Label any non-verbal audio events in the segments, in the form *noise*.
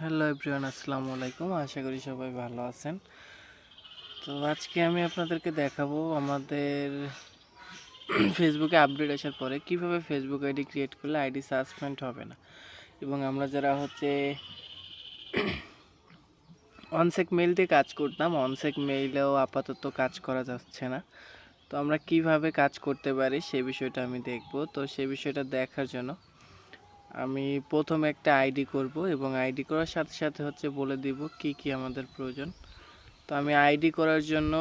Hello everyone, আসসালামু আলাইকুম। আশা করি সবাই ভালো আছেন। তো আজকে আমি আপনাদেরকে দেখাবো আমাদের ফেসবুকে আপডেট আসার পরে কীভাবে ফেসবুক আইডি ক্রিয়েট করলে আইডি সাসপেন্ড হবে না। এবং আমরা যারা হচ্ছে অনসেক মেইল দিয়ে কাজ করতাম, অনসেক মেইলেও আপাতত কাজ করা যাচ্ছে না। তো আমরা কীভাবে কাজ করতে পারি সে বিষয়টা আমি দেখব। তো সে বিষয়টা দেখার জন্য আমি প্রথম একটা আইডি করব এবং আইডি করার সাথে সাথে হচ্ছে বলে দিব কি কি আমাদের প্রয়োজন। তো আমি আইডি করার জন্য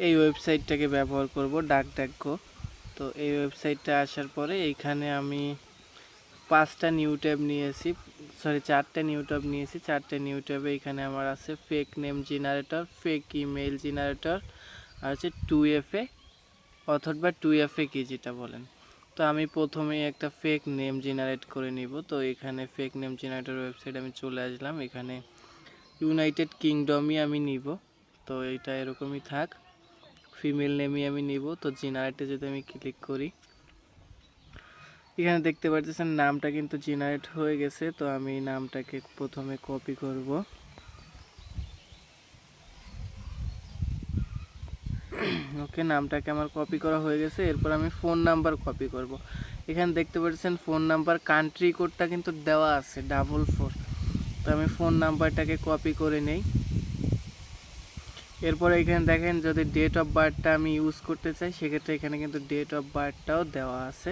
এই ওয়েবসাইটটাকে ব্যবহার করব ডাক ডাকগো তো এই ওয়েবসাইটটা আসার পরে এইখানে আমি পাঁচটা নিউ ট্যাব নিয়েছি, সরি, চারটে নিউ ট্যাব নিয়েছি। চারটে নিউ ট্যাবে এখানে আমার আছে fake name generator fake email generator আর হচ্ছে টু এফ এ অথবা টু এফ এ কি যেটা বলেন। তো আমি প্রথমেই একটা ফেক নেম জেনারেট করে নিব। তো এখানে ফেক নেম জেনারেটর ওয়েবসাইট আমি চলে আসলাম। এখানে ইউনাইটেড কিংডমই আমি নিব। তো এটা এরকমই থাক ফিমেল নেমই আমি নিব। তো জেনারেটে যদি আমি ক্লিক করি, এখানে দেখতে পাচ্ছেন নামটা কিন্তু জেনারেট হয়ে গেছে। তো আমি নামটাকে প্রথমে কপি করব। ওকে নামটাকে আমার কপি করা হয়ে গেছে, এরপর আমি ফোন নাম্বার কপি করব। এখানে দেখতে পাচ্ছেন ফোন নাম্বার কান্ট্রি কোডটা কিন্তু দেওয়া আছে ডাবল ফোর তো আমি ফোন নাম্বারটাকে কপি করে নেই। এরপর এখানে দেখেন যদি ডেট অফ বার্থটা আমি ইউজ করতে চাই, সেক্ষেত্রে এখানে কিন্তু ডেট অফ বার্থটাও দেওয়া আছে।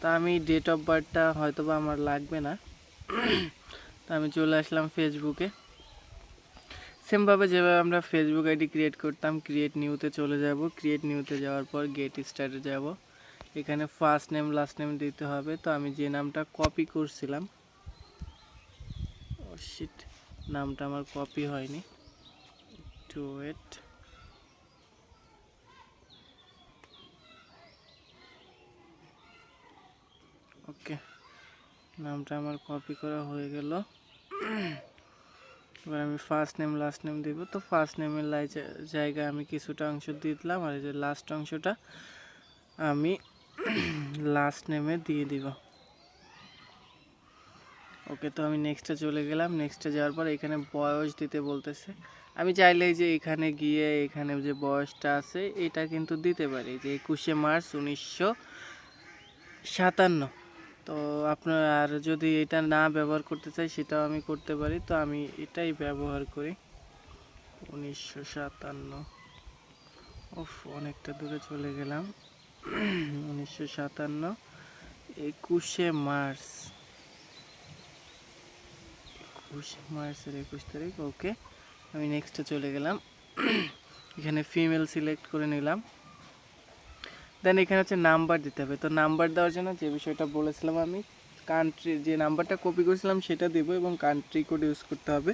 তো আমি ডেট অফ বার্থটা হয়তো বা আমার লাগবে না। তো আমি চলে আসলাম ফেসবুকে সেমভাবে যেভাবে আমরা ফেসবুক আইডি ক্রিয়েট করতাম ক্রিয়েট নিউতে চলে যাব। ক্রিয়েট নিউতে যাওয়ার পর গেট স্টার্টে যাব। এখানে ফার্স্ট নেম লাস্ট নেম দিতে হবে। তো আমি যে নামটা কপি করছিলাম ও শিট নামটা আমার কপি হয়নি। টু ওয়েট ওকে নামটা আমার কপি করা হয়ে গেল। এবার আমি ফার্স্ট নেম লাস্ট নেম দিব। তো ফার্স্ট নেমের লাই জায়গায় আমি কিছুটা অংশ দিয়ে দিলাম আর এই যে লাস্ট অংশটা আমি *clears throat* লাস্ট নেমে দিয়ে দিব। ওকে, তো আমি নেক্সটে চলে গেলাম। নেক্সটে যাওয়ার পর এখানে বয়স দিতে বলতেছে। আমি চাইলে যে এখানে গিয়ে এখানে যে বয়সটা আছে, এটা কিন্তু দিতে পারি। যে একুশে মার্চ উনিশশো সাতান্ন। তো আপনার আর যদি এটা না ব্যবহার করতে চাই, সেটাও আমি করতে পারি। তো আমি এটাই ব্যবহার করি। উনিশশো সাতান্ন। ওফ অনেকটা দূরে চলে গেলাম। উনিশশো সাতান্ন, একুশে মার্চ। একুশে মার্চের একুশ তারিখ, ওকে। আমি নেক্সটে চলে গেলাম। এখানে ফিমেল সিলেক্ট করে নিলাম। দেন এখানে হচ্ছে নাম্বার দিতে হবে। তো নাম্বার দেওয়ার জন্য যে বিষয়টা বলেছিলাম আমি কান্ট্রি যে নাম্বারটা কপি করেছিলাম সেটা দেব এবং কান্ট্রি কোড ইউজ করতে হবে।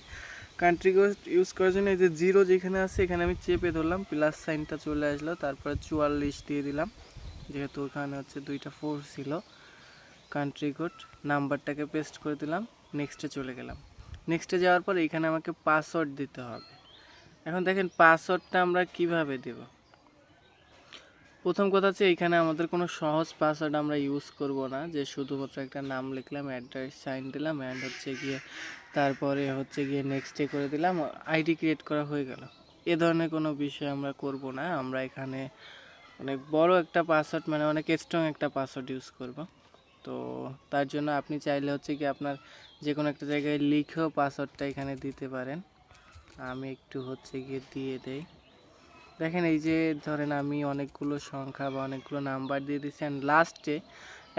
কান্ট্রি কোড ইউজ করার জন্য এই যে জিরো যেখানে আছে, এখানে আমি চেপে ধরলাম প্লাস সাইনটা চলে আসলো, তারপরে চুয়াল্লিশ দিয়ে দিলাম। যেহেতু ওখানে হচ্ছে দুইটা ফোর ছিল কান্ট্রি কোড নাম্বারটাকে পেস্ট করে দিলাম নেক্সটে চলে গেলাম। নেক্সটে যাওয়ার পর এখানে আমাকে পাসওয়ার্ড দিতে হবে। এখন দেখেন পাসওয়ার্ডটা আমরা কীভাবে দেবো? প্রথম কথা হচ্ছে এখানে আমাদের কোনো সহজ পাসওয়ার্ড আমরা ইউজ করব না। যে শুধুমাত্র একটা নাম লিখলাম অ্যাড্রেস সাইন দিলাম অ্যান্ড হচ্ছে গিয়ে তারপরে হচ্ছে গিয়ে নেক্সটে করে দিলাম আইডি ক্রিয়েট করা হয়ে গেল। এ ধরনের কোনো বিষয় আমরা করব না। আমরা এখানে অনেক বড় একটা পাসওয়ার্ড মানে অনেক স্ট্রং একটা পাসওয়ার্ড ইউজ করব। তো তার জন্য আপনি চাইলে হচ্ছে কি আপনার যে কোনো একটা জায়গায় লিখেও পাসওয়ার্ডটা এখানে দিতে পারেন। আমি একটু হচ্ছে গিয়ে দিয়ে দেই। দেখেন এই যে ধরেন আমি অনেকগুলো সংখ্যা বা অনেকগুলো নাম্বার দিয়ে দিচ্ছি অ্যান্ড লাস্টে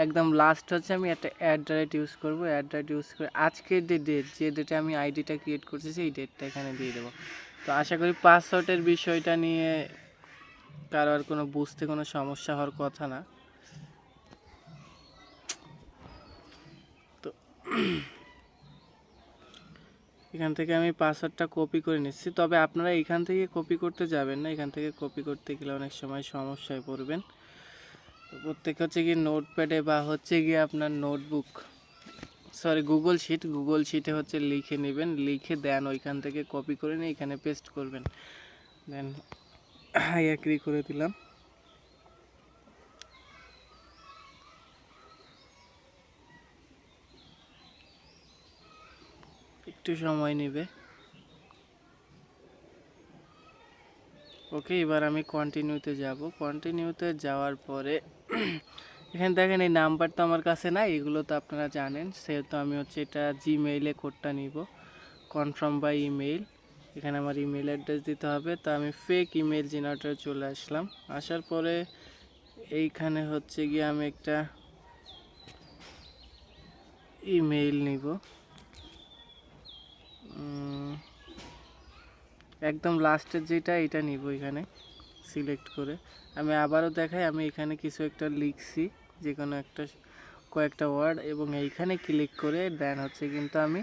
একদম লাস্ট হচ্ছে আমি একটা রেট ইউজ করব। রেট ইউজ করে আজকের যে ডেট যে ডেটে আমি আইডিটা ক্রিয়েট করছি সেই ডেটটা এখানে দিয়ে দেবো। তো আশা করি পাসওয়ার্ডের বিষয়টা নিয়ে কারও আর কোনো বুঝতে কোনো সমস্যা হওয়ার কথা না। তো এখান থেকে আমি পাসওয়ার্ডটা কপি করে নিচ্ছি। তবে আপনারা এখান থেকে কপি করতে যাবেন না। এখান থেকে কপি করতে গেলে অনেক সময় সমস্যায় পড়বেন। তো প্রত্যেক হচ্ছে গিয়ে নোটপ্যাডে বা হচ্ছে গিয়ে আপনার notebook sorry Google sheet Google শিটে হচ্ছে লিখে নেবেন। লিখে দেন, ওইখান থেকে কপি করে নিয়ে এখানে পেস্ট করবেন। দেন, হাই করে দিলাম। একটু সময় নেবে। ওকে এবার আমি কন্টিনিউতে যাব। কন্টিনিউতে যাওয়ার পরে, এখানে দেখেন এই নাম্বার তো আমার কাছে নাই, এগুলো তো আপনারা জানেন। সেহেতু আমি হচ্ছে এটা জিমেইলে কোডটা নিব। কনফার্ম বাই ইমেইল এখানে আমার ইমেল অ্যাড্রেস দিতে হবে। তো আমি ফেক ইমেল জেনারেটরে চলে আসলাম। আসার পরে এইখানে হচ্ছে গিয়ে আমি একটা ইমেইল নিব। একদম লাস্টের যেটা, এটা নিব এখানে সিলেক্ট করে। আমি আবারও দেখাই, আমি এখানে কিছু একটা লিখছি যে কোনো একটা, কয়েকটা ওয়ার্ড এবং এইখানে ক্লিক করে দেন হচ্ছে কিন্তু আমি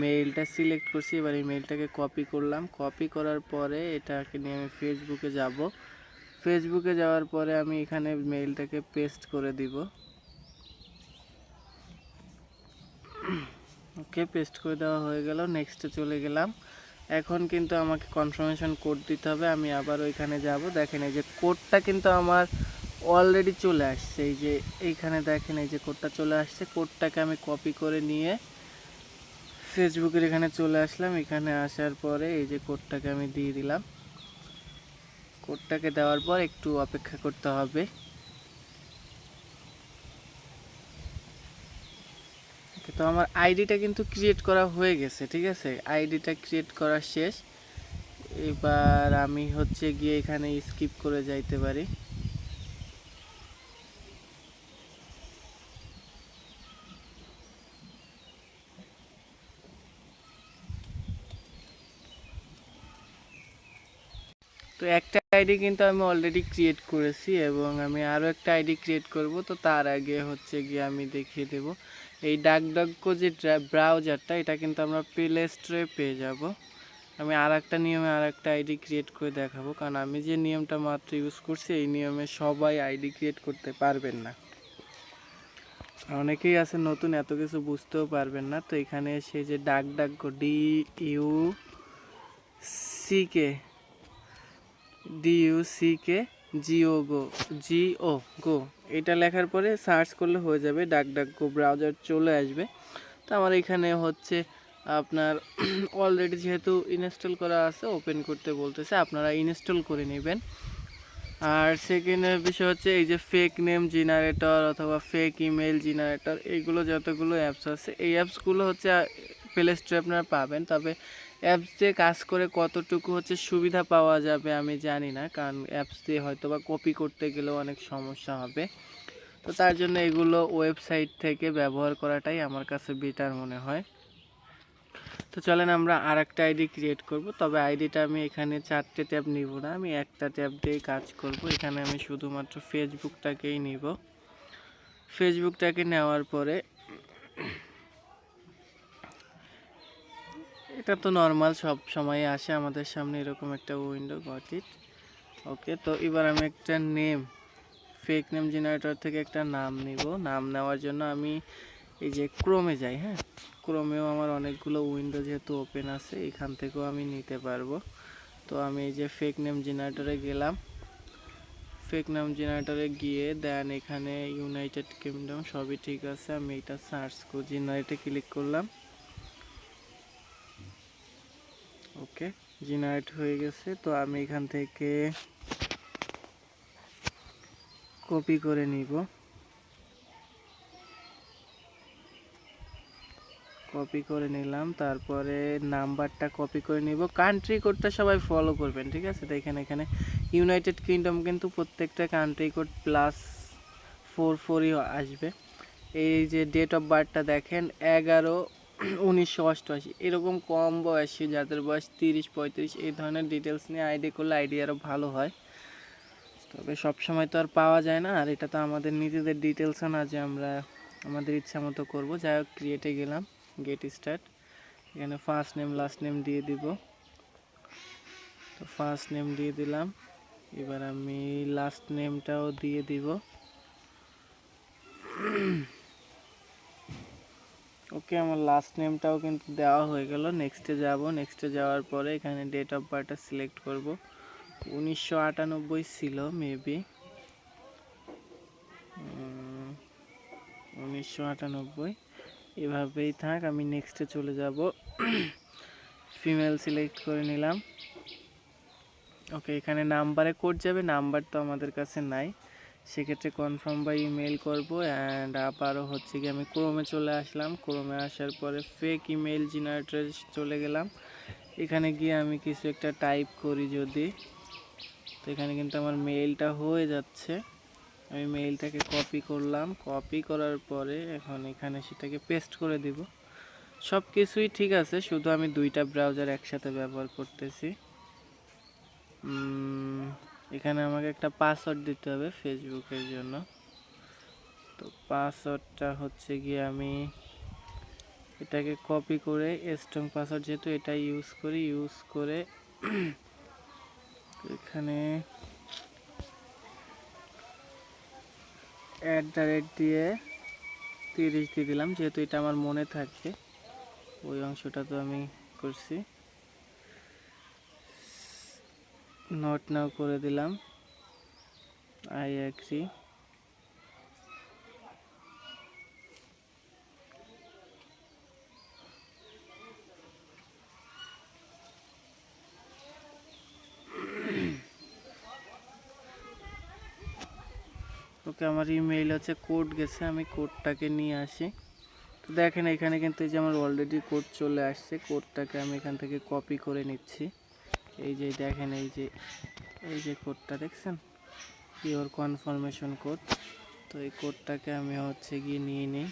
মেইলটা সিলেক্ট করছি। এবার এই মেইলটাকে কপি করলাম। কপি করার পরে এটাকে নিয়ে আমি ফেসবুকে যাব। ফেসবুকে যাওয়ার পরে আমি এখানে মেইলটাকে পেস্ট করে দিব। ওকে পেস্ট করে দেওয়া হয়ে গেল নেক্সটে চলে গেলাম। এখন কিন্তু আমাকে কনফার্মেশন কোড দিতে হবে, আমি আবার ওইখানে যাব। দেখেন এই যে কোডটা কিন্তু আমার অলরেডি চলে আসছে, এই যে এইখানে দেখেন এই যে কোডটা চলে আসছে। কোডটাকে আমি কপি করে নিয়ে ফেসবুকের এখানে চলে আসলাম। এখানে আসার পরে এই যে কোডটাকে আমি দিয়ে দিলাম। কোডটাকে দেওয়ার পর একটু অপেক্ষা করতে হবে। তো আমার আইডিটা কিন্তু ক্রিয়েট করা হয়ে গেছে, ঠিক আছে? আইডিটা ক্রিয়েট করা শেষ। এবার আমি হচ্ছে গিয়ে এখানে স্কিপ করে যাইতে পারি। তো একটা আইডি কিন্তু আমি অলরেডি ক্রিয়েট করেছি এবং আমি আরও একটা আইডি ক্রিয়েট করব। তো তার আগে হচ্ছে গিয়ে আমি দেখিয়ে দেব। এই ডাক ডাকডাক্য যে ব্রাউজারটা এটা কিন্তু আমরা প্লে স্টোরে পেয়ে যাব। আমি আর একটা নিয়মে আর একটা আইডি ক্রিয়েট করে দেখাবো। কারণ আমি যে নিয়মটা মাত্র ইউজ করছি, এই নিয়মে সবাই আইডি ক্রিয়েট করতে পারবেন না। অনেকেই আছে নতুন, এত কিছু বুঝতেও পারবেন না। তো এখানে এসে যে duck duck D U C K D U C K G O go G O go এটা লেখার পরে সার্চ করলে হয়ে যাবে ডাক ডাক গো ব্রাউজার চলে আসবে। তো আমার এখানে হচ্ছে আপনার *clears throat* অলরেডি যেহেতু ইনস্টল করা আছে ওপেন করতে বলতেছে, আপনারা ইনস্টল করে নেবেন। আর সেকেন্ড বিষয় হচ্ছে এই যে ফেক নেম জেনারেটর অথবা ফেক ইমেল জেনারেটর এইগুলো যতগুলো অ্যাপস আছে, এই অ্যাপসগুলো হচ্ছে প্লে স্টোরে আপনারা পাবেন। তবে অ্যাপস দিয়ে কাজ করে কতটুকু হচ্ছে সুবিধা পাওয়া যাবে আমি জানি না, কারণ অ্যাপস দিয়ে হয়তো বা কপি করতে গেলেও অনেক সমস্যা হবে। তো তার জন্য এগুলো ওয়েবসাইট থেকে ব্যবহার করাটাই আমার কাছে বেটার মনে হয়। তো চলেন আমরা আর একটা আইডি ক্রিয়েট করব, তবে আইডিটা আমি এখানে চারটে ট্যাব নিব না, আমি একটা ট্যাব দিয়েই কাজ করব। এখানে আমি শুধুমাত্র ফেসবুকটাকেই নিব। ফেসবুকটাকে নেওয়ার পরে এটা তো নর্মাল সব সময় আসে আমাদের সামনে এরকম একটা উইন্ডো গট ইট ওকে তো এবার আমি একটা নেম ফেক নেম জেনারেটর থেকে একটা নাম নিব। নাম নেওয়ার জন্য আমি এই যে ক্রোমে যাই হ্যাঁ? ক্রোমেও আমার অনেকগুলো উইন্ডো যেহেতু ওপেন আছে, এখান থেকেও আমি নিতে পারব। তো আমি এই যে ফেক নেম জেনারেটরে গেলাম। ফেক নেম জেনারেটরে গিয়ে দেন এখানে ইউনাইটেড কিংডম সবই ঠিক আছে, আমি এটা সার্চ করে। জেনারেটে ক্লিক করলাম। ওকে জেনারেট হয়ে গেছে, তো আমি এখান থেকে কপি করে নিব। কপি করে নিলাম, তারপরে নাম্বারটা কপি করে নিব। কান্ট্রি কোডটা সবাই ফলো করবেন, ঠিক আছে? তো এখানে এখানে ইউনাইটেড কিংডম কিন্তু প্রত্যেকটা কান্ট্রি কোড প্লাস ফোর ফোরই আসবে। এই যে ডেট অফ বার্থটা দেখেন, এগারো উনিশশো অষ্টআশি। এরকম কম বয়সী, যাদের বয়স তিরিশ পঁয়ত্রিশ, এই ধরনের ডিটেলস নিয়ে আইডি করলে আইডি আরও ভালো হয়। তবে সব সময় তো আর পাওয়া যায় না, আর এটা তো আমাদের নিজেদের ডিটেলসও না যে আমরা আমাদের ইচ্ছা মতো করব। যাই হোক ক্রিয়েটে গেলাম গেট স্টার্ট এখানে ফার্স্ট নেম লাস্ট নেম দিয়ে দিব। তো ফার্স্ট নেম দিয়ে দিলাম। এবার আমি লাস্ট নেমটাও দিয়ে দিব। ওকে, আমার লাস্ট নেমটাও কিন্তু দেওয়া হয়ে গেল। নেক্সটে যাব। নেক্সটে যাওয়ার পরে এখানে ডেট অফ বার্থটা সিলেক্ট করব। উনিশশো আটানব্বই ছিল মেবি উনিশশো আটানব্বই। এভাবেই থাক, আমি নেক্সটে চলে যাব। ফিমেল সিলেক্ট করে নিলাম। ওকে, এখানে নাম্বারে কোড যাবে নাম্বার তো আমাদের কাছে নাই। সেক্ষেত্রে কনফার্ম বা ইমেল করব অ্যান্ড আবারও হচ্ছে কি আমি ক্রোমে চলে আসলাম। ক্রোমে আসার পরে ফেক ইমেল জেনারেটরে চলে গেলাম। এখানে গিয়ে আমি কিছু একটা টাইপ করি যদি। তো এখানে কিন্তু আমার মেইলটা হয়ে যাচ্ছে। আমি মেইলটাকে কপি করলাম। কপি করার পরে এখন এখানে সেটাকে পেস্ট করে দিব। সব কিছুই ঠিক আছে, শুধু আমি দুইটা ব্রাউজার একসাথে ব্যবহার করতেছি। এখানে আমাকে একটা পাসওয়ার্ড দিতে হবে ফেসবুকের জন্য। তো পাসওয়ার্ডটা হচ্ছে গিয়ে আমি এটাকে কপি করে স্ট্রং পাসওয়ার্ড যেহেতু এটা ইউজ করি ইউজ করে *clears throat* এখানে অ্যাট দ্য রেট দিয়ে তিরিশ দিয়ে দিলাম, যেহেতু এটা আমার মনে থাকে, ওই অংশটা তো আমি করছি। নট নাও করে দিলাম। আই অ্যাগ্রি ওকে, আমার ইমেইল আছে কোড গেছে, আমি কোডটাকে নিয়ে আসি। তো দেখেন, এখানে কিন্তু এই যে আমার অলরেডি কোড চলে আসছে কোডটাকে আমি এখান থেকে কপি করে নিচ্ছি। এই যে দেখেন, এই যে এই যে কোডটা দেখছেন? Pure confirmation code. তো এই কোডটাকে আমি হচ্ছে গিয়ে নিয়ে নিই।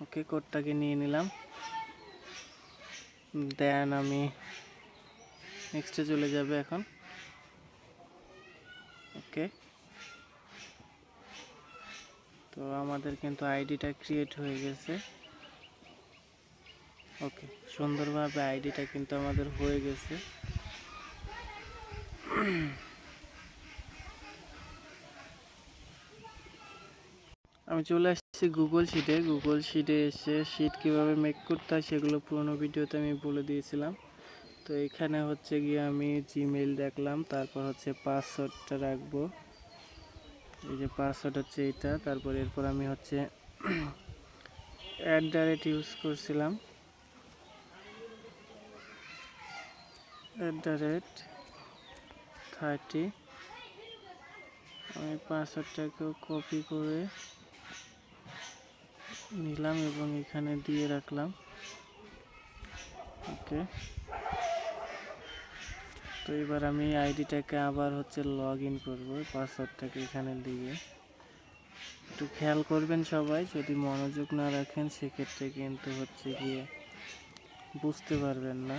ওকে, কোডটাকে নিয়ে নিলাম। দেন আমি নেক্সটে চলে যাবে এখন। ওকে। তো আমাদের কিন্তু আইডিটা ক্রিয়েট হয়ে গেছে। ওকে, সুন্দরভাবে আইডিটা কিন্তু আমাদের হয়ে গেছে। আমি চলে আসছি গুগল শিটে গুগল শিটে এসে শিট কীভাবে মেক করতে হয় সেগুলো পুরোনো ভিডিওতে আমি বলে দিয়েছিলাম। তো এখানে হচ্ছে গিয়ে আমি জিমেইল দেখলাম, তারপর হচ্ছে পাসওয়ার্ডটা রাখব। এই যে পাসওয়ার্ড হচ্ছে এটা, তারপর এরপর আমি হচ্ছে অ্যাট দ্য রেট ইউজ করছিলাম। অ্যাট দ্য রেট থার্টি আমি পাসওয়ার্ডটাকেও কপি করে নিলাম এবং এখানে দিয়ে রাখলাম। ওকে তো এবার আমি আইডিটাকে আবার হচ্ছে লগ ইন করব পাসওয়ার্ডটাকে এখানে দিয়ে। একটু খেয়াল করবেন সবাই, যদি মনোযোগ না রাখেন, সেক্ষেত্রে কিন্তু হচ্ছে গিয়ে বুঝতে পারবেন না।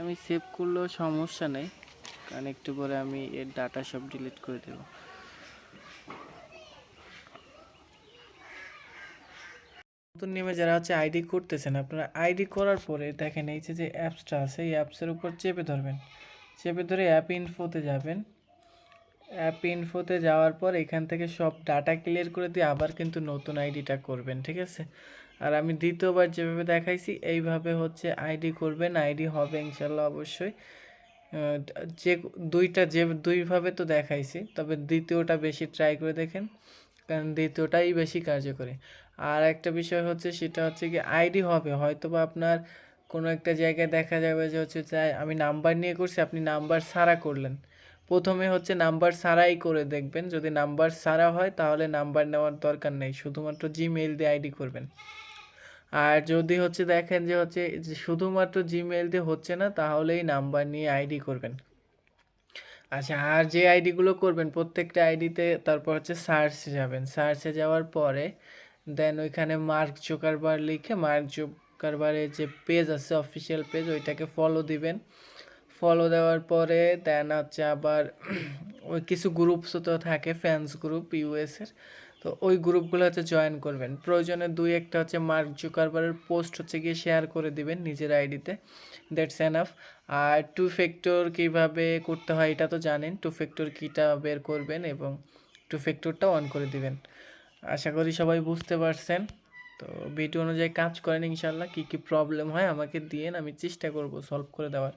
আমি সেভ করলেও সমস্যা নেই। কারণ একটু পরে আমি এর ডাটা সব ডিলিট করে দেবো। নতুন নেমে যারা হচ্ছে আইডি করতেছেন, আপনারা আইডি করার পরে দেখেন এই যে অ্যাপসটা আছে, এই অ্যাপসের উপর চেপে ধরবেন। চেপে ধরে অ্যাপ ইনফোতে যাবেন। অ্যাপ ইনফোতে যাওয়ার পর এখান থেকে সব ডাটা ক্লিয়ার করে দিয়ে আবার কিন্তু নতুন আইডিটা করবেন, ঠিক আছে? আর আমি দ্বিতীয়বার যেভাবে দেখাইছি, এইভাবে হচ্ছে আইডি করবেন, আইডি হবে ইনশাল্লাহ অবশ্যই। যে দুইটা যে দুইভাবে তো দেখাইছি, তবে দ্বিতীয়টা বেশি ট্রাই করে দেখেন, কারণ দ্বিতীয়টাই বেশি কার্যকরী। আর একটা বিষয় হচ্ছে, সেটা হচ্ছে কি, আইডি হবে হয়তো বা আপনার কোনো একটা জায়গায় দেখা যাবে যে হচ্ছে চাই আমি নাম্বার নিয়ে করছি, আপনি নাম্বার সারা করলেন। প্রথমে হচ্ছে নাম্বার সারাই করে দেখবেন, যদি নাম্বার সারা হয় তাহলে নাম্বার নেওয়ার দরকার নেই, শুধুমাত্র জিমেইল দিয়ে আইডি করবেন। আর যদি হচ্ছে দেখেন যে হচ্ছে শুধুমাত্র জিমেল দিয়ে হচ্ছে না, তাহলেই নাম্বার নিয়ে আইডি করবেন। আচ্ছা আর যে আইডিগুলো করবেন, প্রত্যেকটা আইডিতে তারপর হচ্ছে সার্চে যাবেন। সার্চে যাওয়ার পরে দেন ওইখানে মার্ক জোকারবার লিখে মার্ক জোকারবারের যে পেজ আছে অফিসিয়াল পেজ ওইটাকে ফলো দিবেন। ফলো দেওয়ার পরে দেন হচ্ছে আবার *clears throat* ওই কিছু গ্রুপস তো থাকে ফ্যান্স গ্রুপ ইউএসের তো ওই গ্রুপগুলো হচ্ছে জয়েন করবেন। প্রয়োজনে দুই একটা হচ্ছে মার্ক জুকারবারের পোস্ট হচ্ছে গিয়ে শেয়ার করে দিবেন নিজের আইডিতে দ্যাটস এনাফ আর টু ফ্যাক্টর কীভাবে করতে হয় এটা তো জানেন। টু ফ্যাক্টর কীটা বের করবেন এবং টু ফ্যাক্টরটা অন করে দিবেন। আশা করি সবাই বুঝতে পারছেন। তো ভিডিও অনুযায়ী কাজ করেন ইনশাল্লাহ। কী কী প্রবলেম হয় আমাকে দিয়েন, আমি চেষ্টা করব সলভ করে দেওয়ার।